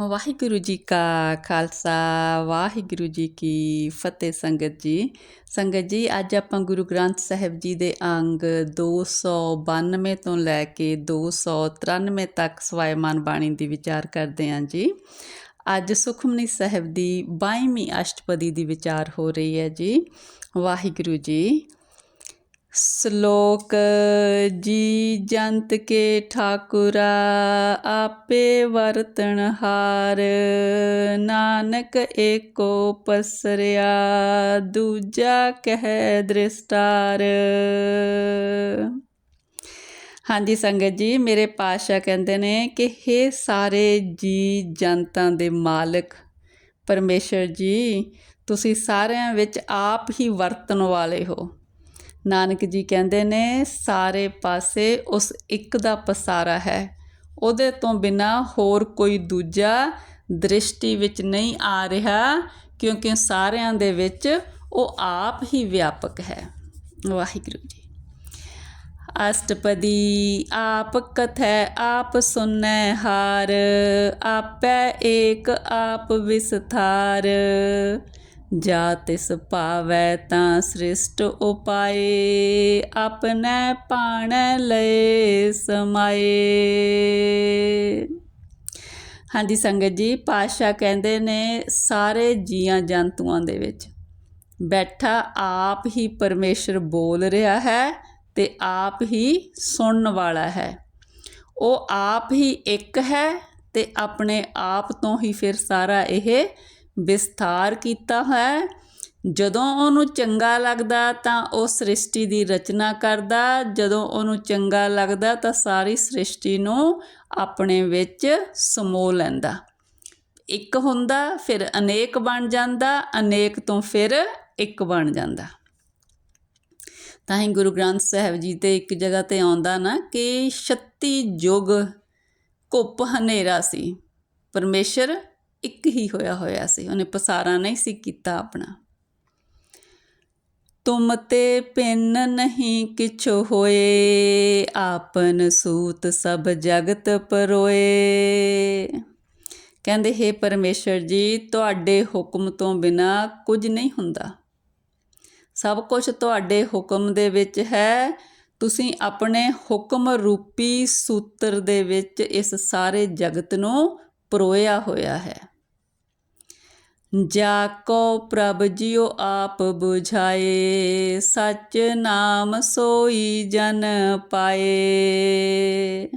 ਵਾਹਿਗੁਰੂ ਜੀ ਕਾ ਖਾਲਸਾ, ਵਾਹਿਗੁਰੂ ਜੀ ਕੀ ਫਤਿਹ ਸੰਗਤ ਜੀ। ਸੰਗਤ ਜੀ, ਅੱਜ ਆਪਾਂ ਗੁਰੂ ਗ੍ਰੰਥ ਸਾਹਿਬ ਜੀ ਦੇ ਅੰਗ 292 ਤੋਂ ਲੈ ਕੇ 293 ਤੱਕ ਸਵਾਇਮਾਨ ਬਾਣੀ ਦੀ ਵਿਚਾਰ ਕਰਦੇ ਹਾਂ ਜੀ। ਅੱਜ ਸੁਖਮਨੀ ਸਾਹਿਬ ਦੀ 22ਵੀਂ ਅਸ਼ਟਪਦੀ ਦੀ ਵਿਚਾਰ ਹੋ ਰਹੀ ਹੈ ਜੀ। ਵਾਹਿਗੁਰੂ ਜੀ ਸ਼ਲੋਕ ਜੀ ਜੰਤ ਕੇ ਠਾਕੁਰਾ, ਆਪੇ ਵਰਤਣਹਾਰ ਨਾਨਕ ਏਕੋ ਪਸਰਿਆ, ਦੂਜਾ ਕਹਿ ਦ੍ਰਿਸ਼ਟਾਰ। ਹਾਂਜੀ ਸੰਗਤ ਜੀ, ਮੇਰੇ ਪਾਸ਼ਾ ਕਹਿੰਦੇ ਨੇ ਕਿ हे ਸਾਰੇ ਜੀ ਜਨਤਾਂ ਦੇ ਮਾਲਕ, ਪਰਮੇਸ਼ਰ ਜੀ, ਤੁਸੀਂ ਸਾਰਿਆਂ ਵਿੱਚ ਆਪ ਹੀ ਵਰਤਣ ਵਾਲੇ ਹੋ। ਨਾਨਕ ਜੀ ਕਹਿੰਦੇ ਨੇ, ਸਾਰੇ ਪਾਸੇ ਉਸ ਇੱਕ ਦਾ ਪਸਾਰਾ ਹੈ। ਉਹਦੇ ਤੋਂ ਬਿਨਾ ਹੋਰ ਕੋਈ ਦੂਜਾ ਦ੍ਰਿਸ਼ਟੀ ਵਿੱਚ ਨਹੀਂ ਆ ਰਿਹਾ, ਕਿਉਂਕਿ ਸਾਰਿਆਂ ਦੇ ਵਿੱਚ ਉਹ ਆਪ ਹੀ ਵਿਆਪਕ ਹੈ। ਵਾਹਿਗੁਰੂ ਜੀ। ਅਸ਼ਟਪਦੀ, ਆਪ ਕਥੈ, ਆਪ ਸੁਨੈ ਹਾਰ, ਆਪੈ ਏਕ, ਆਪ ਵਿਸਥਾਰ। ਜਾ ਤਿਸ ਭਾਵੈ ਤਾਂ ਸ੍ਰਿਸ਼ਟ ਉਪਾਏ, ਆਪਣੈ ਪਾਣੈ ਲਏ ਸਮਾਏ। ਹਾਂਜੀ ਸੰਗਤ ਜੀ ਪਾਸ਼ਾ ਕਹਿੰਦੇ ਨੇ ਸਾਰੇ ਜੀਆਂ ਜੰਤੂਆਂ ਦੇ ਵਿੱਚ ਬੈਠਾ ਆਪ ਹੀ ਪਰਮੇਸ਼ਰ ਬੋਲ ਰਿਹਾ ਹੈ ਤੇ ਆਪ ਹੀ ਸੁਣਨ ਵਾਲਾ ਹੈ। ਉਹ ਆਪ ਹੀ ਇੱਕ ਹੈ ਤੇ ਆਪਣੇ ਆਪ ਤੋਂ ਹੀ ਫਿਰ ਸਾਰਾ ਇਹ ਵਿਸਥਾਰ ਕੀਤਾ ਹੈ। ਜਦੋਂ ਉਹਨੂੰ ਚੰਗਾ ਲੱਗਦਾ ਤਾਂ ਉਹ ਸ੍ਰਿਸ਼ਟੀ ਦੀ ਰਚਨਾ ਕਰਦਾ। ਜਦੋਂ ਉਹਨੂੰ ਚੰਗਾ ਲੱਗਦਾ ਤਾਂ ਸਾਰੀ ਸ੍ਰਿਸ਼ਟੀ ਨੂੰ ਆਪਣੇ ਵਿੱਚ ਸਮੋ ਲੈਂਦਾ। ਇੱਕ ਹੁੰਦਾ, ਫਿਰ ਅਨੇਕ ਬਣ ਜਾਂਦਾ। ਅਨੇਕ ਤੋਂ ਫਿਰ ਇੱਕ ਬਣ ਜਾਂਦਾ। ਤਾਂ ਹੀ ਗੁਰੂ ਗ੍ਰੰਥ ਸਾਹਿਬ ਜੀ ਤੇ ਇੱਕ ਜਗ੍ਹਾ ਤੇ ਆਉਂਦਾ ਨਾ ਕਿ 36 ਯੁਗ ਘੁੱਪ ਹਨੇਰਾ ਸੀ। ਪਰਮੇਸ਼ਰ ਇੱਕ ਹੀ ਹੋਇਆ ਹੋਇਆ ਸੀ, ਉਹਨੇ ਪਸਾਰਾ ਨਹੀਂ ਸੀ ਕੀਤਾ ਆਪਣਾ। ਤੁਮ ਤੇ ਪਿੰਨ ਨਹੀਂ ਕਿਛ ਹੋਏ, ਆਪਨ ਸੂਤ ਸਭ ਜਗਤ ਪਰੋਏ। ਕਹਿੰਦੇ, ਹੈ ਪਰਮੇਸ਼ਰ ਜੀ, ਤੁਹਾਡੇ ਹੁਕਮ ਤੋਂ ਬਿਨਾ ਕੁਝ ਨਹੀਂ ਹੁੰਦਾ। ਸਭ ਕੁਝ ਤੁਹਾਡੇ ਹੁਕਮ ਦੇ ਵਿੱਚ ਹੈ। ਤੁਸੀਂ ਆਪਣੇ ਹੁਕਮ ਰੂਪੀ ਸੂਤਰ ਦੇ ਵਿੱਚ ਇਸ ਸਾਰੇ ਜਗਤ ਨੂੰ ਪਰੋਇਆ ਹੋਇਆ ਹੈ। ਜਾ ਕੋ ਪ੍ਰਭ ਜਿਉ ਆਪ 부ਝਾਏ ਸਚ ਨਾਮ ਸੋਈ ਜਨ ਪਾਏ।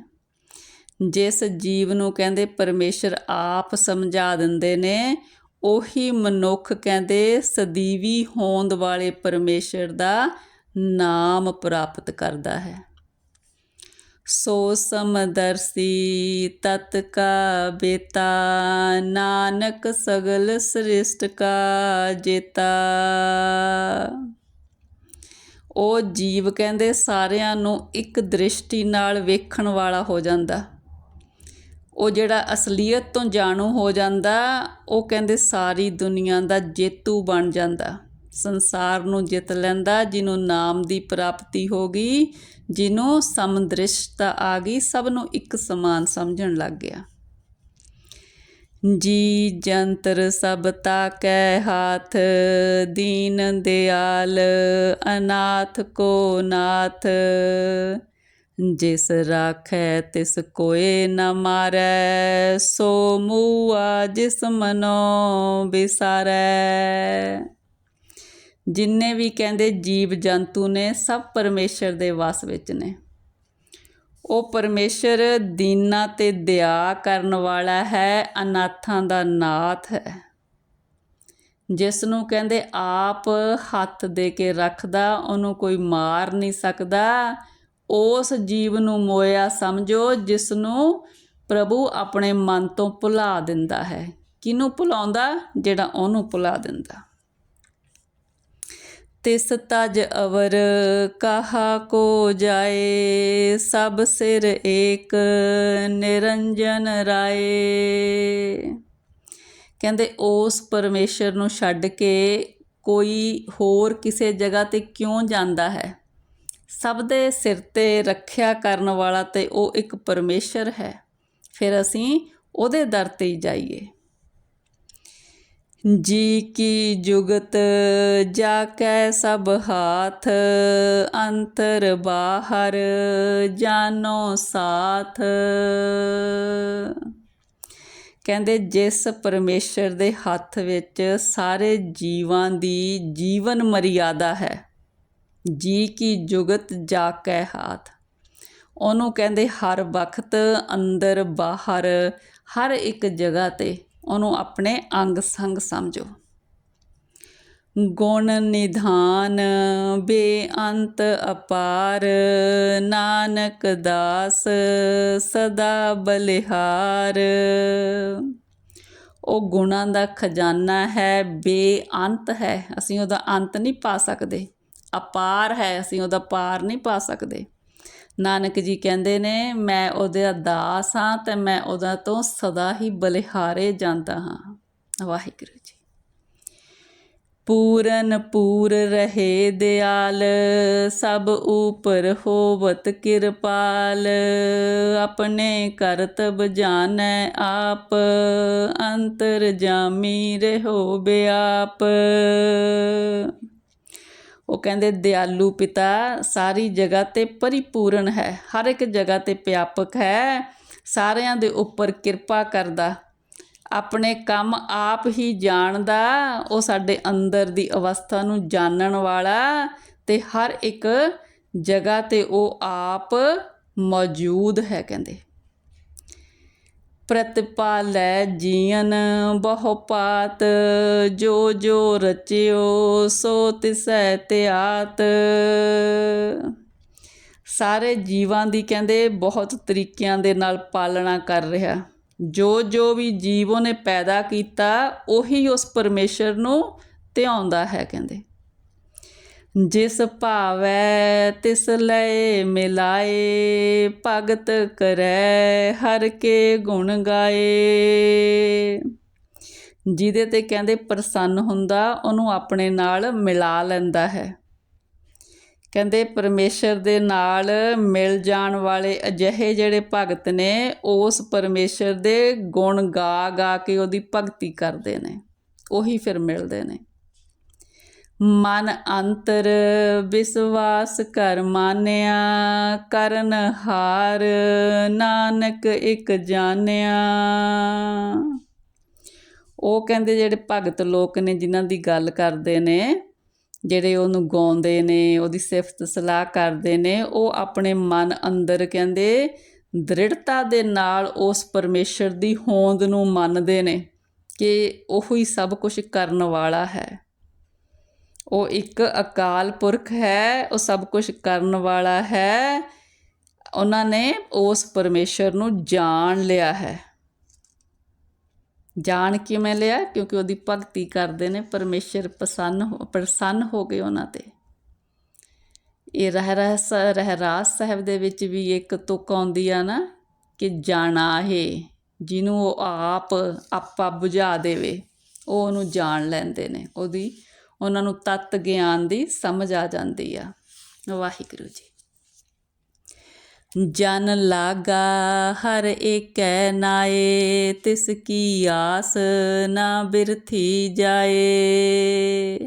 ਜਿਸ ਜੀਵ ਨੂੰ ਕਹਿੰਦੇ ਪਰਮੇਸ਼ਰ ਆਪ ਸਮਝਾ ਦਿੰਦੇ ਨੇ, ਉਹੀ ਮਨੁੱਖ ਕਹਿੰਦੇ ਸਦੀਵੀ ਹੋਂਦ ਵਾਲੇ ਪਰਮੇਸ਼ਰ ਦਾ ਨਾਮ ਪ੍ਰਾਪਤ ਕਰਦਾ ਹੈ। ਸੋ ਸਮਦਰਸੀ ਤਤ ਕਾ ਬੇਤਾ, ਨਾਨਕ ਸਗਲ ਸ੍ਰਿਸ਼ਟ ਕਾ ਜੇਤਾ। ਉਹ ਜੀਵ ਕਹਿੰਦੇ ਸਾਰਿਆਂ ਨੂੰ ਇੱਕ ਦ੍ਰਿਸ਼ਟੀ ਨਾਲ ਵੇਖਣ ਵਾਲਾ ਹੋ ਜਾਂਦਾ। ਉਹ ਜਿਹੜਾ ਅਸਲੀਅਤ ਤੋਂ ਜਾਣੂ ਹੋ ਜਾਂਦਾ, ਉਹ ਕਹਿੰਦੇ ਸਾਰੀ ਦੁਨੀਆ ਦਾ ਜੇਤੂ ਬਣ ਜਾਂਦਾ। ਸੰਸਾਰ ਨੂੰ ਜਿੱਤ ਲੈਂਦਾ, ਜਿਹਨੂੰ ਨਾਮ ਦੀ ਪ੍ਰਾਪਤੀ ਹੋ ਗਈ ਜਿਹਨੂੰ ਸਮਦ੍ਰਿਸ਼ਤਾ ਆ ਗਈ, ਸਭ ਨੂੰ ਇੱਕ ਸਮਾਨ ਸਮਝਣ ਲੱਗ ਗਿਆ। ਜੀ ਜੰਤਰ ਸਭ ਤਾ ਕੈ ਹਾਥ, ਦੀਨ ਦਿਆਲ ਅਨਾਥ ਕੋ ਨਾਥ। ਜਿਸ ਰਾਖੈ ਤਿਸ ਕੋਏ ਨ ਮਾਰੈ, ਸੋ ਮੂਆ ਜਿਸ ਮਨੋ ਬਿਸਾਰੈ ਜਿੰਨੇ ਵੀ ਕਹਿੰਦੇ ਜੀਵ ਜੰਤੂ ਨੇ, ਸਭ ਪਰਮੇਸ਼ਰ ਦੇ ਵਸ ਵਿੱਚ ਨੇ। ਉਹ ਪਰਮੇਸ਼ਰ ਦੀਨਾ ਤੇ ਦਇਆ ਕਰਨ ਵਾਲਾ ਹੈ, ਅਨਾਥਾਂ ਦਾ ਨਾਥ ਹੈ। ਜਿਸ ਨੂੰ ਕਹਿੰਦੇ ਆਪ ਹੱਥ ਦੇ ਕੇ ਰੱਖਦਾ, ਉਹਨੂੰ ਕੋਈ ਮਾਰ ਨਹੀਂ ਸਕਦਾ। ਉਸ ਜੀਵ ਨੂੰ ਮੋਇਆ ਸਮਝੋ ਜਿਸ ਨੂੰ ਪ੍ਰਭੂ ਆਪਣੇ ਮਨ ਤੋਂ ਭੁਲਾ ਦਿੰਦਾ ਹੈ। ਕਿਨੂੰ ਭੁਲਾਉਂਦਾ? ਜਿਹੜਾ ਉਹਨੂੰ ਭੁਲਾ ਦਿੰਦਾ। ਤਿਸ ਤਜ ਅਵਰ ਕਹਾ ਕੋ ਜਾਏ, ਸਭ ਸਿਰ ਏਕ ਨਿਰੰਜਨ ਰਾਏ। ਕਹਿੰਦੇ, ਉਸ ਪਰਮੇਸ਼ਰ ਨੂੰ ਛੱਡ ਕੇ ਕੋਈ ਹੋਰ ਕਿਸੇ ਜਗ੍ਹਾ ਤੇ ਕਿਉਂ ਜਾਂਦਾ ਹੈ? ਸਭ ਦੇ ਸਿਰ ਤੇ ਰੱਖਿਆ ਕਰਨ ਵਾਲਾ ਤੇ ਉਹ ਇੱਕ ਪਰਮੇਸ਼ਰ ਹੈ। ਫਿਰ ਅਸੀਂ ਉਹਦੇ ਦਰ ਤੇ ਹੀ ਜਾਈਏ। ਜੀ ਕੀ ਜੁਗਤ ਜਾ ਕੈ ਸਭ ਹਾਥ, ਅੰਤਰ ਬਾਹਰ ਜਾਨੋ ਸਾਥ। ਕਹਿੰਦੇ ਜਿਸ ਪਰਮੇਸ਼ਰ ਦੇ ਹੱਥ ਵਿੱਚ ਸਾਰੇ ਜੀਵਾਂ ਦੀ ਜੀਵਨ ਮਰਿਆਦਾ ਹੈ, ਜੀ ਕੀ ਜੁਗਤ ਜਾ ਕੈ ਹਾਥ। ਉਹਨੂੰ ਕਹਿੰਦੇ ਹਰ ਵਕਤ ਅੰਦਰ ਬਾਹਰ, ਹਰ ਇੱਕ ਜਗ੍ਹਾ ਤੇ। ਉਹਨੂੰ ਆਪਣੇ ਅੰਗ ਸੰਗ ਸਮਝੋ। ਗੁਣ ਨਿਧਾਨ ਬੇਅੰਤ ਅਪਾਰ, ਨਾਨਕ ਦਾਸ ਸਦਾ ਬਲਿਹਾਰ। ਉਹ ਗੁਣਾਂ ਦਾ ਖਜ਼ਾਨਾ ਹੈ, ਬੇਅੰਤ ਹੈ। ਅਸੀਂ ਉਹਦਾ ਅੰਤ ਨਹੀਂ ਪਾ ਸਕਦੇ। ਅਪਾਰ ਹੈ, ਅਸੀਂ ਉਹਦਾ ਪਾਰ ਨਹੀਂ ਪਾ ਸਕਦੇ। ਨਾਨਕ ਜੀ ਕਹਿੰਦੇ ਨੇ, ਮੈਂ ਉਹਦੇ ਦਾਸ ਹਾਂ ਤੇ ਮੈਂ ਉਹਦਾ ਤੋਂ ਸਦਾ ਹੀ ਬਲਿਹਾਰੇ ਜਾਂਦਾ ਹਾਂ। ਵਾਹਿਗੁਰੂ ਜੀ। ਪੂਰਨ ਪੂਰ ਰਹੇ ਦਿਆਲ, ਸਭ ਉਪਰ ਹੋਵਤ ਕਿਰਪਾਲ, ਆਪਣੇ ਕਰਤਬ ਜਾਣੈ ਆਪ, ਅੰਤਰ ਜਾਮੀ ਰਹੋ ਬਿਆਪ। ਉਹ ਕਹਿੰਦੇ, ਦਿਆਲੂ ਪਿਤਾ, ਸਾਰੀ ਜਗ੍ਹਾ ਤੇ ਪਰਿਪੂਰਨ ਹੈ, ਹਰ ਇੱਕ ਜਗ੍ਹਾ ਤੇ ਪਿਆਪਕ ਹੈ, ਸਾਰਿਆਂ ਦੇ ਉੱਪਰ ਕਿਰਪਾ ਕਰਦਾ। ਆਪਣੇ ਕੰਮ ਆਪ ਹੀ ਜਾਣਦਾ, ਉਹ ਸਾਡੇ ਅੰਦਰ ਦੀ ਅਵਸਥਾ ਨੂੰ ਜਾਣਨ ਵਾਲਾ ਤੇ ਹਰ ਇੱਕ ਜਗ੍ਹਾ ਤੇ ਉਹ ਆਪ ਮੌਜੂਦ ਹੈ, ਕਹਿੰਦੇ। ਪ੍ਰਤਿਪਾਲੈ ਜੀਵਨ ਬਹੁ ਪਾਤ ਜੋ ਜੋ ਰਚਿਓ ਸੋ ਤਿਸੈ ਤਿਆਤ। ਸਾਰੇ ਜੀਵਾਂ ਦੀ ਕਹਿੰਦੇ ਬਹੁਤ ਤਰੀਕਿਆਂ ਦੇ ਨਾਲ ਪਾਲਣਾ ਕਰ ਰਿਹਾ। ਜੋ ਜੋ ਵੀ ਜੀਵ ਉਹਨੇ ਪੈਦਾ ਕੀਤਾ, ਉਹੀ ਉਸ ਪਰਮੇਸ਼ਰ ਨੂੰ ਧਿਆਉਂਦਾ ਹੈ ਕਹਿੰਦੇ। ਜਿਸ ਭਾਵੈ ਤਿਸ ਲੈ ਮਿਲਾਏ, ਭਗਤ ਕਰੈ ਹਰ ਕੇ ਗੁਣ ਗਾਏ। ਜਿਹਦੇ ਤੇ ਕਹਿੰਦੇ ਪ੍ਰਸੰਨ ਹੁੰਦਾ, ਉਹਨੂੰ ਆਪਣੇ ਨਾਲ ਮਿਲਾ ਲੈਂਦਾ ਹੈ। ਕਹਿੰਦੇ ਪਰਮੇਸ਼ਰ ਦੇ ਨਾਲ ਮਿਲ ਜਾਣ ਵਾਲੇ ਅਜਿਹੇ ਜਿਹੜੇ ਭਗਤ ਨੇ, ਉਸ ਪਰਮੇਸ਼ਰ ਦੇ ਗੁਣ ਗਾ ਗਾ ਕੇ ਉਹਦੀ ਭਗਤੀ ਕਰਦੇ ਨੇ। ਉਹੀ ਫਿਰ ਮਿਲਦੇ ਨੇ। ਮਨ ਅੰਤਰ ਵਿਸ਼ਵਾਸ ਕਰ ਮਾਨਿਆ, ਕਰਨ ਹਾਰ ਨਾਨਕ ਇੱਕ ਜਾਣਿਆ। ਉਹ ਕਹਿੰਦੇ ਜਿਹੜੇ ਭਗਤ ਲੋਕ ਨੇ, ਜਿਨ੍ਹਾਂ ਦੀ ਗੱਲ ਕਰਦੇ ਨੇ, ਜਿਹੜੇ ਉਹਨੂੰ ਗਾਉਂਦੇ ਨੇ, ਉਹਦੀ ਸਿਫਤ ਸਲਾਹ ਕਰਦੇ ਨੇ, ਉਹ ਆਪਣੇ ਮਨ ਅੰਦਰ ਕਹਿੰਦੇ ਦ੍ਰਿੜਤਾ ਦੇ ਨਾਲ ਉਸ ਪਰਮੇਸ਼ਰ ਦੀ ਹੋਂਦ ਨੂੰ ਮੰਨਦੇ ਨੇ ਕਿ ਉਹ ਹੀ ਸਭ ਕੁਝ ਕਰਨ ਵਾਲਾ ਹੈ। ਉਹ ਇੱਕ ਅਕਾਲ ਪੁਰਖ ਹੈ, ਉਹ ਸਭ ਕੁਝ ਕਰਨ ਵਾਲਾ ਹੈ। ਉਹਨਾਂ ਨੇ ਉਸ ਪਰਮੇਸ਼ਰ ਨੂੰ ਜਾਣ ਲਿਆ ਹੈ। ਜਾਣ ਕਿਵੇਂ ਲਿਆ? ਕਿਉਂਕਿ ਉਹਦੀ ਭਗਤੀ ਕਰਦੇ ਨੇ, ਪਰਮੇਸ਼ਰ ਪ੍ਰਸੰਨ ਹੋ ਪ੍ਰਸੰਨ ਹੋ ਗਏ ਉਹਨਾਂ ਤੇ। ਇਹ ਰਹਿ ਰਹਿਸ ਰਹਿਰਾਸ ਸਾਹਿਬ ਦੇ ਵਿੱਚ ਵੀ ਇੱਕ ਤੁਕ ਆਉਂਦੀ ਆ ਨਾ, ਕਿ ਜਾਣਾ ਹੈ। ਜਿਹਨੂੰ ਉਹ ਆਪ, ਆਪਾ ਬੁਝਾ ਦੇਵੇ, ਉਹ ਉਹਨੂੰ ਜਾਣ ਲੈਂਦੇ ਨੇ। ਉਹਦੀ ਉਹਨਾਂ ਨੂੰ ਤਤ ਗਿਆਨ ਦੀ ਸਮਝ ਆ ਜਾਂਦੀ ਆ। ਵਾਹਿਗੁਰੂ ਜੀ। ਜਨ ਲਾਗਾ, ਹਰ ਏਕੈ ਨਾਏ, ਤਿਸ ਕੀ ਆਸ ਨਾ ਬਿਰਥੀ ਜਾਏ।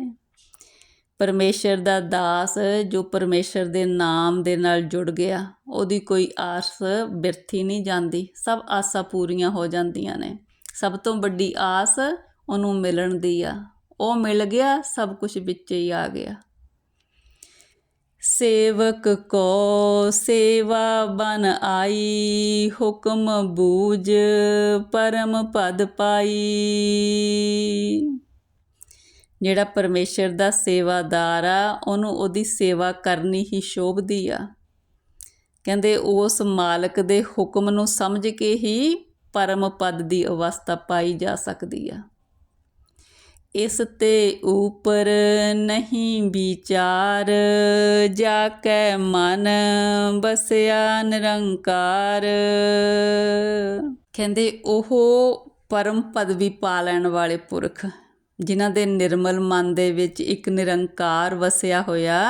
ਪਰਮੇਸ਼ਰ ਦਾ ਦਾਸ ਜੋ ਪਰਮੇਸ਼ਰ ਦੇ ਨਾਮ ਦੇ ਨਾਲ ਜੁੜ ਗਿਆ, ਉਹਦੀ ਕੋਈ ਆਸ ਬਿਰਥੀ ਨਹੀਂ ਜਾਂਦੀ। ਸਭ ਆਸਾਂ ਪੂਰੀਆਂ ਹੋ ਜਾਂਦੀਆਂ ਨੇ। ਸਭ ਤੋਂ ਵੱਡੀ ਆਸ ਉਹਨੂੰ ਮਿਲਣ ਦੀ ਆ। ਉਹ ਮਿਲ ਗਿਆ, ਸਭ ਕੁਝ ਵਿੱਚ ਹੀ ਆ ਗਿਆ। ਸੇਵਕ ਕੋ ਸੇਵਾ ਬਨ ਆਈ, ਹੁਕਮ ਬੂਝ ਪਰਮ ਪਦ ਪਾਈ। ਜਿਹੜਾ ਪਰਮੇਸ਼ਰ ਦਾ ਸੇਵਾਦਾਰ ਆ, ਉਹਨੂੰ ਉਹਦੀ ਸੇਵਾ ਕਰਨੀ ਹੀ ਸ਼ੋਭਦੀ ਆ। ਕਹਿੰਦੇ ਉਸ ਮਾਲਕ ਦੇ ਹੁਕਮ ਨੂੰ ਸਮਝ ਕੇ ਹੀ ਪਰਮ ਪਦ ਦੀ ਅਵਸਥਾ ਪਾਈ ਜਾ ਸਕਦੀ ਆ। ਇਸ ਤੇ ਉਪਰ ਨਹੀਂ ਵਿਚਾਰ, ਜਾ ਕੈ ਮਨ ਬਸਿਆ ਨਿਰੰਕਾਰ। ਕਹਿੰਦੇ ਉਹ ਪਰਮ ਪਦਵੀ ਪਾ ਲੈਣ ਵਾਲੇ ਪੁਰਖ, ਜਿਨ੍ਹਾਂ ਦੇ ਨਿਰਮਲ ਮਨ ਦੇ ਵਿੱਚ ਇੱਕ ਨਿਰੰਕਾਰ ਵਸਿਆ ਹੋਇਆ,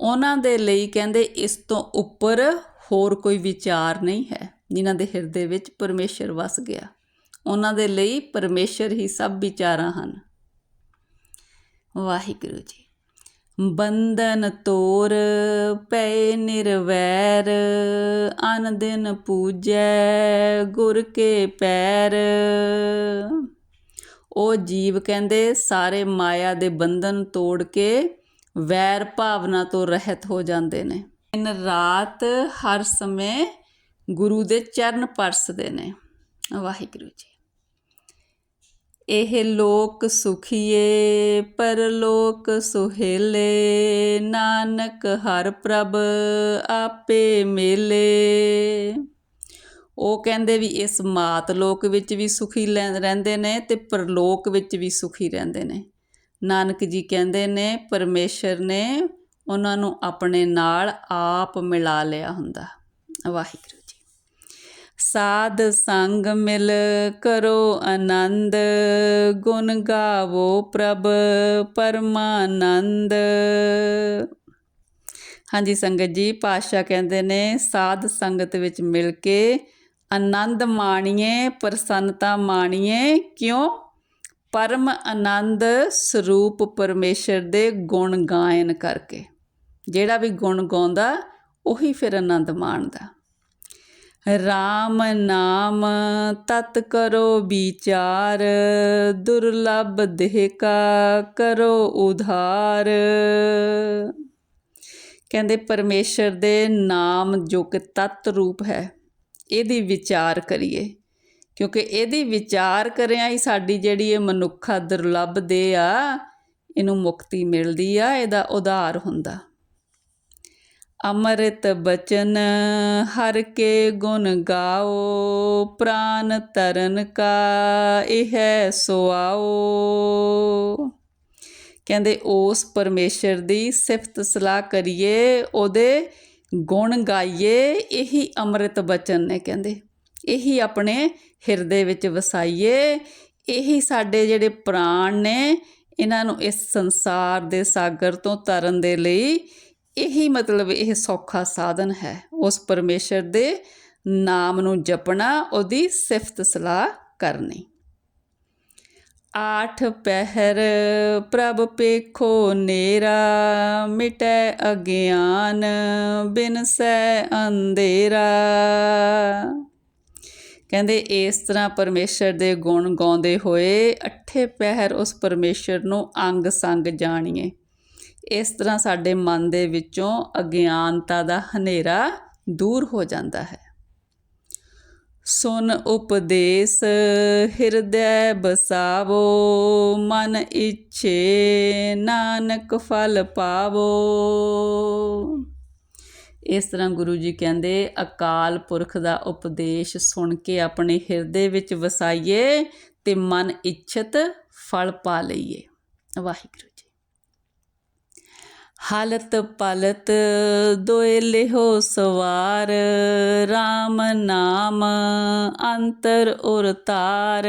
ਉਹਨਾਂ ਦੇ ਲਈ ਕਹਿੰਦੇ ਇਸ ਤੋਂ ਉੱਪਰ ਹੋਰ ਕੋਈ ਵਿਚਾਰ ਨਹੀਂ ਹੈ, ਜਿਨ੍ਹਾਂ ਦੇ ਹਿਰਦੇ ਵਿੱਚ ਪਰਮੇਸ਼ਰ ਵਸ ਗਿਆ। ਉਹਨਾਂ ਦੇ ਲਈ ਪਰਮੇਸ਼ਰ ਹੀ ਸਭ ਵਿਚਾਰਾਂ ਹਨ। ਵਾਹਿਗੁਰੂ ਜੀ। ਬੰਧਨ ਤੋਰ ਪੈ ਨਿਰਵੈਰ ਅਨ ਦਿਨ ਪੂਜੈ ਗੁਰ ਕੇ ਪੈਰ। ਉਹ ਜੀਵ ਕਹਿੰਦੇ, ਸਾਰੇ ਮਾਇਆ ਦੇ ਬੰਧਨ ਤੋੜ ਕੇ ਵੈਰ ਭਾਵਨਾ ਤੋਂ ਰਹਿਤ ਹੋ ਜਾਂਦੇ ਨੇ। ਦਿਨ ਰਾਤ ਹਰ ਸਮੇਂ ਗੁਰੂ ਦੇ ਚਰਨ ਪਰਸਦੇ ਨੇ। ਵਾਹਿਗੁਰੂ ਜੀ। ਇਹ ਲੋਕ ਸੁਖੀਏ ਪਰਲੋਕ ਸੁਹੇਲੇ। ਨਾਨਕ ਹਰ ਪ੍ਰਭ ਆਪੇ ਮੇਲੇ। ਉਹ ਕਹਿੰਦੇ ਵੀ ਇਸ ਮਾਤ ਲੋਕ ਵਿੱਚ ਵੀ ਸੁਖੀ ਲੈ- ਰਹਿੰਦੇ ਨੇ ਤੇ ਪਰਲੋਕ ਵਿੱਚ ਵੀ ਸੁਖੀ ਰਹਿੰਦੇ ਨੇ। ਨਾਨਕ ਜੀ ਕਹਿੰਦੇ ਨੇ, ਪਰਮੇਸ਼ਰ ਨੇ ਉਹਨਾਂ ਨੂੰ ਆਪਣੇ ਨਾਲ ਆਪ ਮਿਲਾ ਲਿਆ ਹੁੰਦਾ। ਵਾਹਿਗੁਰੂ। ਸਾਧ ਸੰਗ ਮਿਲ ਕਰੋ ਆਨੰਦ, ਗੁਣ ਗਾਵੋ ਪ੍ਰਭ ਪਰਮਾਨੰਦ। ਹਾਂਜੀ, ਸੰਗਤ ਜੀ, ਪਾਤਸ਼ਾਹ ਕਹਿੰਦੇ ਨੇ, ਸਾਧ ਸੰਗਤ ਵਿੱਚ ਮਿਲ ਕੇ ਆਨੰਦ ਮਾਣੀਏ, ਪ੍ਰਸੰਨਤਾ ਮਾਣੀਏ। ਕਿਉਂ? ਪਰਮ ਆਨੰਦ ਸਰੂਪ ਪਰਮੇਸ਼ਰ ਦੇ ਗੁਣ ਗਾਇਨ ਕਰਕੇ। ਜਿਹੜਾ ਵੀ ਗੁਣ ਗਾਉਂਦਾ, ਉਹੀ ਫਿਰ ਆਨੰਦ ਮਾਣਦਾ। ਰਾਮ ਨਾਮ ਤਤ ਕਰੋ ਵਿਚਾਰ, ਦੁਰਲਭ ਦੇਹ ਕਾ ਕਰੋ ਉਧਾਰ। ਕਹਿੰਦੇ ਪਰਮੇਸ਼ਰ ਦੇ ਨਾਮ ਜੋ ਕਿ ਤਤ ਰੂਪ ਹੈ, ਇਹਦੀ ਵਿਚਾਰ ਕਰੀਏ। ਕਿਉਂਕਿ ਇਹਦੀ ਵਿਚਾਰ ਕਰਿਆ ਹੀ ਸਾਡੀ ਜਿਹੜੀ ਇਹ ਮਨੁੱਖਾ ਦੁਰਲਭ ਦੇ ਆ, ਇਹਨੂੰ ਮੁਕਤੀ ਮਿਲਦੀ ਆ, ਇਹਦਾ ਉਧਾਰ ਹੁੰਦਾ। ਅੰਮ੍ਰਿਤ ਬਚਨ ਹਰ ਕੇ ਗੁਣ ਗਾਓ, ਪ੍ਰਾਨ ਤਰਨ ਕਾ ਇਹ ਸੁਆਓ। ਕਹਿੰਦੇ ਉਸ ਪਰਮੇਸ਼ਰ ਦੀ ਸਿਫਤ ਸਲਾਹ ਕਰੀਏ, ਉਹਦੇ ਗੁਣ ਗਾਈਏ, ਇਹੀ ਅੰਮ੍ਰਿਤ ਬਚਨ ਨੇ ਕਹਿੰਦੇ। ਇਹੀ ਆਪਣੇ ਹਿਰਦੇ ਵਿੱਚ ਵਸਾਈਏ, ਇਹੀ ਸਾਡੇ ਜਿਹੜੇ ਪ੍ਰਾਣ ਨੇ, ਇਹਨਾਂ ਨੂੰ ਇਸ ਸੰਸਾਰ ਦੇ ਸਾਗਰ ਤੋਂ ਤਰਨ ਦੇ ਲਈ ਇਹੀ ਮਤਲਬ ਇਹ ਸੌਖਾ ਸਾਧਨ ਹੈ। ਉਸ ਪਰਮੇਸ਼ਰ ਦੇ ਨਾਮ ਨੂੰ ਜਪਣਾ, ਉਹਦੀ ਸਿਫਤ ਸਲਾਹ ਕਰਨੀ। ਆਠ ਪਹਿਰ ਪ੍ਰਭ ਪੇਖੋ ਨੇਰਾ, ਮਿਟੈ ਅਗਿਆਨ ਬਿਨਸੈ ਅੰਧੇਰਾ। ਕਹਿੰਦੇ ਇਸ ਤਰ੍ਹਾਂ ਪਰਮੇਸ਼ਰ ਦੇ ਗੁਣ ਗਾਉਂਦੇ ਹੋਏ ਅੱਠੇ ਪਹਿਰ ਉਸ ਪਰਮੇਸ਼ਰ ਨੂੰ ਅੰਗ ਸੰਗ ਜਾਣੀਏ। ਇਸ ਤਰ੍ਹਾਂ ਸਾਡੇ ਮਨ ਦੇ ਵਿੱਚੋਂ ਅਗਿਆਨਤਾ ਦਾ ਹਨੇਰਾ ਦੂਰ ਹੋ ਜਾਂਦਾ ਹੈ। ਸੁਨ ਉਪਦੇਸ਼ ਹਿਰਦੈ ਬਸਾਵੋ, ਮਨ ਇੱਛੇ ਨਾਨਕ ਫਲ ਪਾਵੋ। ਇਸ ਤਰ੍ਹਾਂ ਗੁਰੂ ਜੀ ਕਹਿੰਦੇ, ਅਕਾਲ ਪੁਰਖ ਦਾ ਉਪਦੇਸ਼ ਸੁਣ ਕੇ ਆਪਣੇ ਹਿਰਦੇ ਵਿੱਚ ਵਸਾਈਏ ਤੇ ਮਨ ਇੱਛਤ ਫਲ ਪਾ ਲਈਏ। ਵਾਹਿਗੁਰੂ ਜੀ ਹਾਲਤ ਪਲਤ ਦੋਏ ਲਿਹੋ ਸਵਾਰ RAM ਨਾਮ ਅੰਤਰ ਉਰ ਤਾਰ।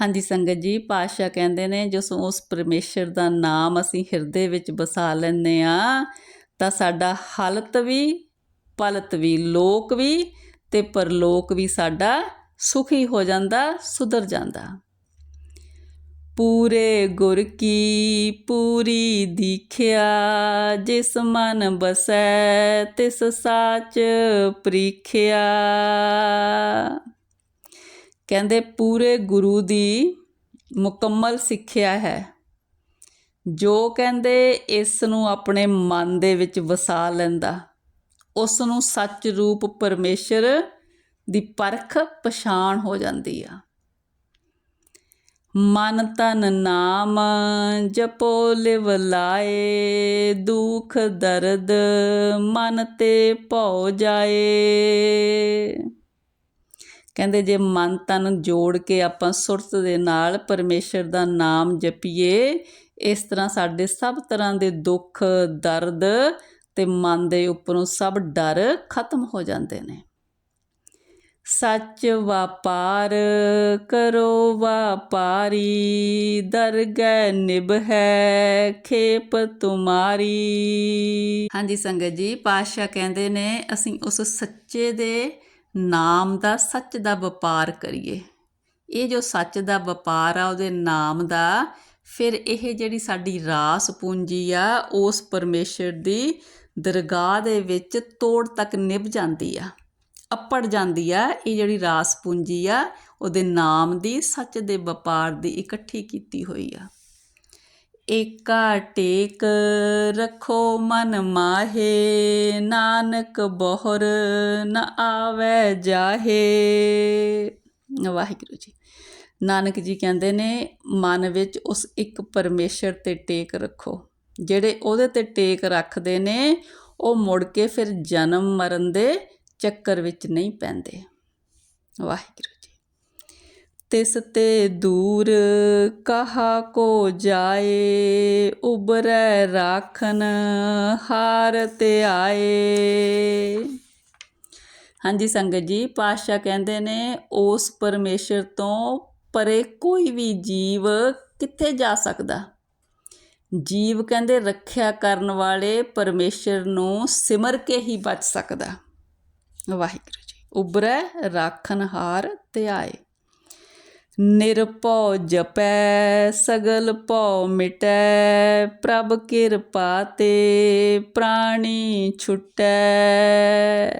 ਹਾਂਜੀ ਸੰਗਤ ਜੀ, ਪਾਤਸ਼ਾਹ ਕਹਿੰਦੇ ਨੇ, ਜੋ ਉਸ ਪਰਮੇਸ਼ਰ ਦਾ ਨਾਮ ਅਸੀਂ ਹਿਰਦੇ ਵਿੱਚ ਵਸਾ ਲੈਂਦੇ ਆ ਤਾਂ ਸਾਡਾ ਹਾਲਤ ਵੀ, ਪਲਤ ਵੀ, ਲੋਕ ਵੀ ਤੇ ਪਰਲੋਕ ਵੀ ਸਾਡਾ ਸੁਖੀ ਹੋ ਜਾਂਦਾ, ਸੁਧਰ ਜਾਂਦਾ। ਪੂਰੇ ਗੁਰ ਕੀ ਪੂਰੀ ਦੀਖਿਆ, ਜਿਸ ਮਨ ਬਸੈ ਤਿਸ ਸਾਚ ਪ੍ਰੀਖਿਆ। ਕਹਿੰਦੇ ਪੂਰੇ ਗੁਰੂ ਦੀ ਮੁਕੰਮਲ ਸਿੱਖਿਆ ਹੈ। ਜੋ ਕਹਿੰਦੇ ਇਸ ਨੂੰ ਆਪਣੇ ਮਨ ਦੇ ਵਿੱਚ ਵਸਾ ਲੈਂਦਾ, ਉਸ ਨੂੰ ਸੱਚ ਰੂਪ ਪਰਮੇਸ਼ਰ ਦੀ ਪਰਖ ਪਛਾਣ ਹੋ ਜਾਂਦੀ ਆ। ਮਨ ਤਨ ਨਾਮ ਜਪੋ ਲਿਵ ਲਾਏ, ਦੁਖ ਦਰਦ ਮਨ ਤੇ ਭਉ ਜਾਏ। ਕਹਿੰਦੇ ਜੇ ਮਨ ਤਨ ਜੋੜ ਕੇ ਆਪਾਂ ਸੁਰਤ ਦੇ ਨਾਲ ਪਰਮੇਸ਼ਰ ਦਾ ਨਾਮ ਜਪੀਏ, ਇਸ ਤਰ੍ਹਾਂ ਸਾਡੇ ਸਭ ਤਰ੍ਹਾਂ ਦੇ ਦੁੱਖ, ਦਰਦ ਤੇ ਮਨ ਦੇ ਉੱਪਰੋਂ ਸਭ ਡਰ ਖਤਮ ਹੋ ਜਾਂਦੇ ਨੇ। ਸੱਚ ਵਪਾਰ ਕਰੋ ਵਪਾਰੀ, ਦਰਗਹਿ ਨਿਭ ਹੈ ਖੇਪ ਤੁਮਾਰੀ। ਹਾਂਜੀ ਸੰਗਤ ਜੀ, ਪਾਤਸ਼ਾਹ ਕਹਿੰਦੇ ਨੇ, ਅਸੀਂ ਉਸ ਸੱਚੇ ਦੇ ਨਾਮ ਦਾ, ਸੱਚ ਦਾ ਵਪਾਰ ਕਰੀਏ। ਇਹ ਜੋ ਸੱਚ ਦਾ ਵਪਾਰ ਆ, ਉਹਦੇ ਨਾਮ ਦਾ, ਫਿਰ ਇਹ ਜਿਹੜੀ ਸਾਡੀ ਰਾਸ ਪੂੰਜੀ ਆ, ਉਸ ਪਰਮੇਸ਼ਰ ਦੀ ਦਰਗਾਹ ਦੇ ਵਿੱਚ ਤੋੜ ਤੱਕ ਨਿਭ ਜਾਂਦੀ ਆ। ਅੱਪੜ ਜਾਂਦੀ ਆ, ਇਹ ਜਿਹੜੀ ਰਾਸ ਪੂੰਜੀ ਆ, ਉਹਦੇ ਨਾਮ ਦੀ, ਸੱਚ ਦੇ ਵਪਾਰ ਦੀ ਇਕੱਠੀ ਕੀਤੀ ਹੋਈ ਆ। ਏਕਾ ਟੇਕ ਰੱਖੋ ਮਨ ਮਾਹੇ, ਨਾਨਕ ਬਹੁਰ ਨ ਆਵੇ ਜਾਹੇ। ਵਾਹਿਗੁਰੂ ਜੀ। ਨਾਨਕ ਜੀ ਕਹਿੰਦੇ ਨੇ, ਮਨ ਵਿੱਚ ਉਸ ਇੱਕ ਪਰਮੇਸ਼ਰ ਤੇ ਟੇਕ ਰੱਖੋ। ਜਿਹੜੇ ਉਹਦੇ ਤੇ ਟੇਕ ਰੱਖਦੇ ਨੇ, ਉਹ ਮੁੜ ਕੇ ਫਿਰ ਜਨਮ ਮਰਨ ਦੇ ਚੱਕਰ ਵਿੱਚ ਨਹੀਂ ਪੈਂਦੇ। ਵਾਹਿਗੁਰੂ ਜੀ। ਤਿਸ ਤੇ ਦੂਰ ਕਹਾ ਕੋ ਜਾਏ, ਉਬਰੈ ਰਾਖਨ ਹਾਰ ਤੇ ਆਏ। ਹਾਂਜੀ ਸੰਗਤ ਜੀ, ਪਾਤਸ਼ਾਹ ਕਹਿੰਦੇ ਨੇ, ਉਸ ਪਰਮੇਸ਼ਰ ਤੋਂ ਪਰੇ ਕੋਈ ਵੀ ਜੀਵ ਕਿੱਥੇ ਜਾ ਸਕਦਾ? ਜੀਵ ਕਹਿੰਦੇ ਰੱਖਿਆ ਕਰਨ ਵਾਲੇ ਪਰਮੇਸ਼ਰ ਨੂੰ ਸਿਮਰ ਕੇ ਹੀ ਬਚ ਸਕਦਾ। ਵਾਹਿਗੁਰੂ ਜੀ। ਉਬਰੈ ਰਾਖਨਹਾਰ ਧਿਆਏ। ਨਿਰਭਉ ਜਪੈ, ਸਗਲ ਭਉ ਮਿਟੈ, ਪ੍ਰਭ ਕਿਰਪਾ ਤੇ ਪ੍ਰਾਣੀ ਛੁਟੈ।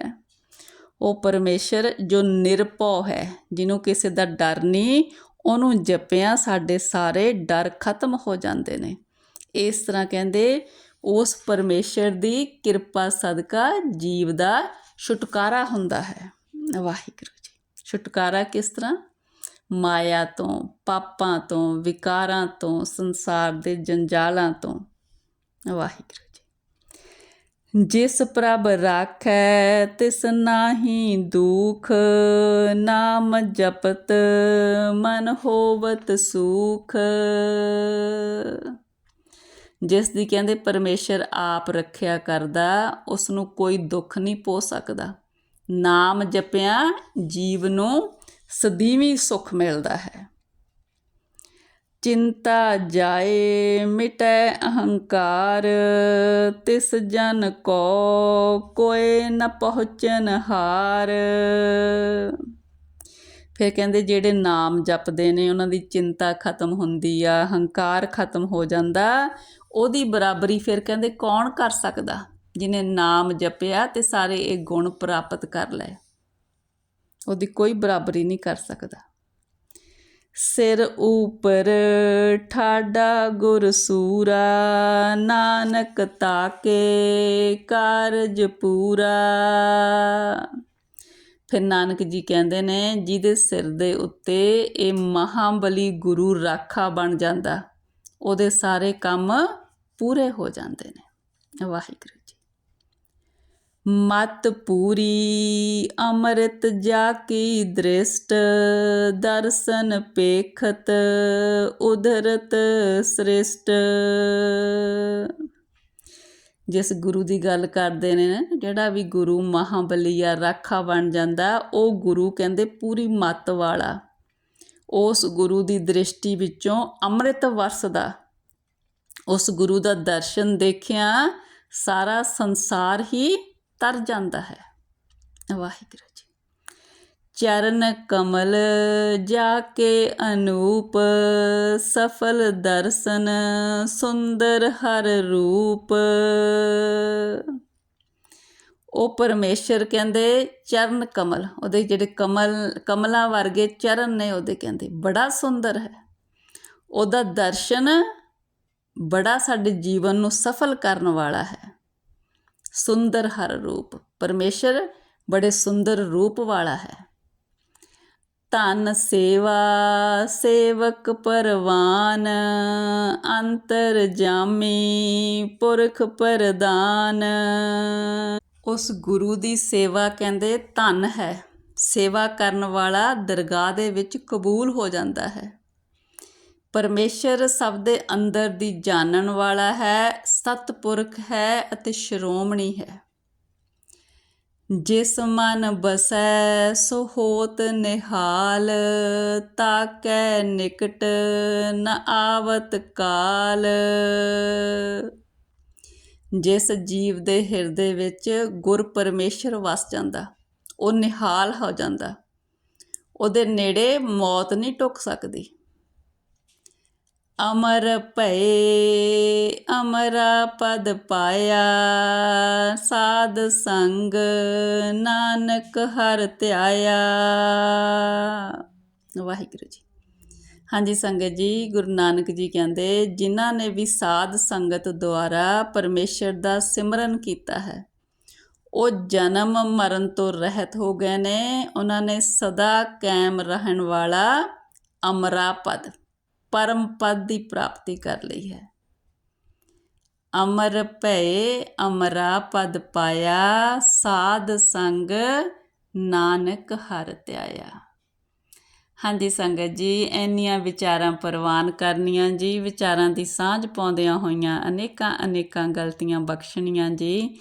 ਉਹ ਪਰਮੇਸ਼ਰ ਜੋ ਨਿਰਭਉ ਹੈ, ਜਿਹਨੂੰ ਕਿਸੇ ਦਾ ਡਰ ਨਹੀਂ, ਉਹਨੂੰ ਜਪਿਆ ਸਾਡੇ ਸਾਰੇ ਡਰ ਖਤਮ ਹੋ ਜਾਂਦੇ ਨੇ। ਇਸ ਤਰ੍ਹਾਂ ਕਹਿੰਦੇ ਉਸ ਪਰਮੇਸ਼ਰ ਦੀ ਕਿਰਪਾ ਸਦਕਾ ਜੀਵ ਦਾ ਛੁਟਕਾਰਾ ਹੁੰਦਾ ਹੈ। ਵਾਹਿਗੁਰੂ ਜੀ, ਛੁਟਕਾਰਾ ਕਿਸ ਤਰ੍ਹਾਂ? ਮਾਇਆ ਤੋਂ, ਪਾਪਾਂ ਤੋਂ, ਵਿਕਾਰਾਂ ਤੋਂ, ਸੰਸਾਰ ਦੇ ਜੰਜਾਲਾਂ ਤੋਂ। ਵਾਹਿਗੁਰੂ ਜੀ, ਜਿਸ ਪ੍ਰਭ ਰਾਖੈ, ਤਿਸ ਨਾਹੀ ਦੁਖ, ਨਾਮ ਜਪਤ, ਮਨ ਹੋਵਤ ਸੁਖ। ਜਿਸ ਦੀ ਕਹਿੰਦੇ ਪਰਮੇਸ਼ਰ ਆਪ ਰੱਖਿਆ ਕਰਦਾ ਉਸ ਨੂੰ ਕੋਈ ਦੁੱਖ ਨਹੀਂ ਪੋ ਸਕਦਾ। ਨਾਮ ਜਪਿਆ ਜੀਵ ਨੂੰ ਸਦੀਵੀ ਸੁਖ ਮਿਲਦਾ ਹੈ। ਚਿੰਤਾ ਜਾਏ, ਮਿਟੈ ਅਹੰਕਾਰ, ਤਿਸ ਜਨ ਕੋ ਕੋਏ ਨ ਪਹੁੰਚਨ ਹਾਰ। ਫਿਰ ਕਹਿੰਦੇ ਜਿਹੜੇ ਨਾਮ ਜਪਦੇ ਨੇ, ਉਹਨਾਂ ਦੀ ਚਿੰਤਾ ਖਤਮ ਹੁੰਦੀ ਆ ਹੰਕਾਰ ਖਤਮ ਹੋ ਜਾਂਦਾ ਉਹਦੀ ਬਰਾਬਰੀ ਫਿਰ ਕਹਿੰਦੇ ਕੌਣ ਕਰ ਸਕਦਾ? ਜਿਨੇ ਨਾਮ ਜਪਿਆ ਤੇ ਸਾਰੇ ਇਹ ਗੁਣ ਪ੍ਰਾਪਤ ਕਰ ਲਏ। ਉਹਦੀ ਕੋਈ ਬਰਾਬਰੀ ਨਹੀਂ ਕਰ ਸਕਦਾ। ਸਿਰ ਉਪਰ ਠਾਡਾ ਗੁਰ ਸੂਰਾ ਨਾਨਕ ਤਾਕੇ ਕਾਰਜ ਪੂਰਾ। ਫਿਰ ਨਾਨਕ ਜੀ ਕਹਿੰਦੇ ਨੇ, ਜਿਹਦੇ ਸਿਰ ਦੇ ਉੱਤੇ ਇਹ ਮਹਾਬਲੀ ਗੁਰੂ ਰਾਖਾ ਬਣ ਜਾਂਦਾ, ਉਹਦੇ ਸਾਰੇ ਕੰਮ ਪੂਰੇ ਹੋ ਜਾਂਦੇ ਨੇ। ਵਾਹਿਗੁਰੂ ਜੀ। ਮਤ ਪੂਰੀ, ਅੰਮ੍ਰਿਤ ਜਾ ਕੀ ਦ੍ਰਿਸ਼ਟ, ਦਰਸ਼ਨ ਪੇਖਤ ਉਧਰਤ ਸ੍ਰਿਸ਼ਟ। ਜਿਸ ਗੁਰੂ ਦੀ ਗੱਲ ਕਰਦੇ ਨੇ, ਜਿਹੜਾ ਵੀ ਗੁਰੂ ਮਹਾਬਲੀ ਜਾਂ ਰਾਖਾ ਬਣ ਜਾਂਦਾ, ਉਹ ਗੁਰੂ ਕਹਿੰਦੇ ਪੂਰੀ ਮਤ ਵਾਲਾ। ਉਸ ਗੁਰੂ ਦੀ ਦ੍ਰਿਸ਼ਟੀ ਵਿੱਚੋਂ ਅੰਮ੍ਰਿਤ ਵਰਸਦਾ। ਉਸ ਗੁਰੂ ਦਾ ਦਰਸ਼ਨ ਦੇਖਿਆ, ਸਾਰਾ ਸੰਸਾਰ ਹੀ ਤਰ ਜਾਂਦਾ ਹੈ। ਵਾਹਿਗੁਰੂ ਜੀ। ਚਰਨ ਕਮਲ ਜਾ ਕੇ ਅਨੂਪ, ਸਫਲ ਦਰਸ਼ਨ ਸੁੰਦਰ ਹਰ ਰੂਪ। ਉਹ ਪਰਮੇਸ਼ਰ ਕਹਿੰਦੇ, ਚਰਨ ਕਮਲ। ਉਹਦੇ ਜਿਹੜੇ ਕਮਲ, ਕਮਲਾਂ ਵਰਗੇ ਚਰਨ ਨੇ, ਉਹਦੇ ਕਹਿੰਦੇ, ਬੜਾ ਸੁੰਦਰ ਹੈ। ਉਹਦਾ ਦਰਸ਼ਨ ਬੜਾ ਸਾਡੇ ਜੀਵਨ ਨੂੰ ਸਫਲ ਕਰਨ ਵਾਲਾ ਹੈ। ਸੁੰਦਰ ਹਰ ਰੂਪ, ਪਰਮੇਸ਼ਰ ਬੜੇ ਸੁੰਦਰ ਰੂਪ ਵਾਲਾ ਹੈ। ਧਨ ਸੇਵਾ, ਸੇਵਕ ਪਰਵਾਨ, ਅੰਤਰ ਜਾਮੀ, ਪੁਰਖ ਪ੍ਰਦਾਨ ਉਸ ਗੁਰੂ ਦੀ ਸੇਵਾ ਕਹਿੰਦੇ ਧਨ ਹੈ। ਸੇਵਾ ਕਰਨ ਵਾਲਾ ਦਰਗਾਹ ਦੇ ਵਿੱਚ ਕਬੂਲ ਹੋ ਜਾਂਦਾ ਹੈ। ਪਰਮੇਸ਼ਰ ਸਭ ਦੇ ਅੰਦਰ ਦੀ ਜਾਣਨ ਵਾਲਾ ਹੈ, ਸਤਪੁਰਖ ਹੈ ਅਤੇ ਸ਼੍ਰੋਮਣੀ ਹੈ। ਜਿਸ ਮਨ ਬਸੈ, ਸੋ ਹੋਤ ਨਿਹਾਲ, ਤਾਕੈ ਨਿਕਟ ਨ ਆਵਤ ਕਾਲ। ਜਿਸ ਜੀਵ ਦੇ ਹਿਰਦੇ ਵਿੱਚ ਗੁਰ ਪਰਮੇਸ਼ਰ ਵਸ ਜਾਂਦਾ, ਉਹ ਨਿਹਾਲ ਹੋ ਜਾਂਦਾ। ਉਹਦੇ ਨੇੜੇ ਮੌਤ ਨਹੀਂ ਟੁੱਕ ਸਕਦੀ। ਅਮਰ ਭਏ, ਅਮਰਾ ਪਦ ਪਾਇਆ। ਸਾਧ ਸੰਗ ਨਾਨਕ ਹਰ ਧਿਆਇਆ। ਵਾਹਿਗੁਰੂ ਜੀ। ਹਾਂਜੀ ਸੰਗਤ ਜੀ, ਗੁਰੂ ਨਾਨਕ ਜੀ ਕਹਿੰਦੇ, ਜਿਨ੍ਹਾਂ ਨੇ ਵੀ ਸਾਧ ਸੰਗਤ ਦੁਆਰਾ ਪਰਮੇਸ਼ਰ ਦਾ ਸਿਮਰਨ ਕੀਤਾ ਹੈ, ਉਹ ਜਨਮ ਮਰਨ ਤੋਂ ਰਹਿਤ ਹੋ ਗਏ ਨੇ। ਉਹਨਾਂ ਨੇ ਸਦਾ ਕਾਇਮ ਰਹਿਣ ਵਾਲਾ ਅਮਰਾ ਪਦ। ਪਰਮ ਪਦ ਦੀ ਪ੍ਰਾਪਤੀ ਕਰ ਲਈ ਹੈ। ਅਮਰ ਭਏ ਅਮਰਾ ਪਦ ਪਾਇਆ, ਸਾਧ ਸੰਗ ਨਾਨਕ ਹਰ ਧਿਆਇਆ। ਹਾਂਜੀ ਸੰਗਤ ਜੀ, ਇੰਨੀਆਂ ਵਿਚਾਰਾਂ ਪ੍ਰਵਾਨ ਕਰਨੀਆਂ ਜੀ, ਵਿਚਾਰਾਂ ਦੀ ਸਾਂਝ ਪਾਉਂਦਿਆਂ ਹੋਈਆਂ ਅਨੇਕਾਂ ਅਨੇਕਾਂ ਗਲਤੀਆਂ ਬਖਸ਼ਣੀਆਂ ਜੀ।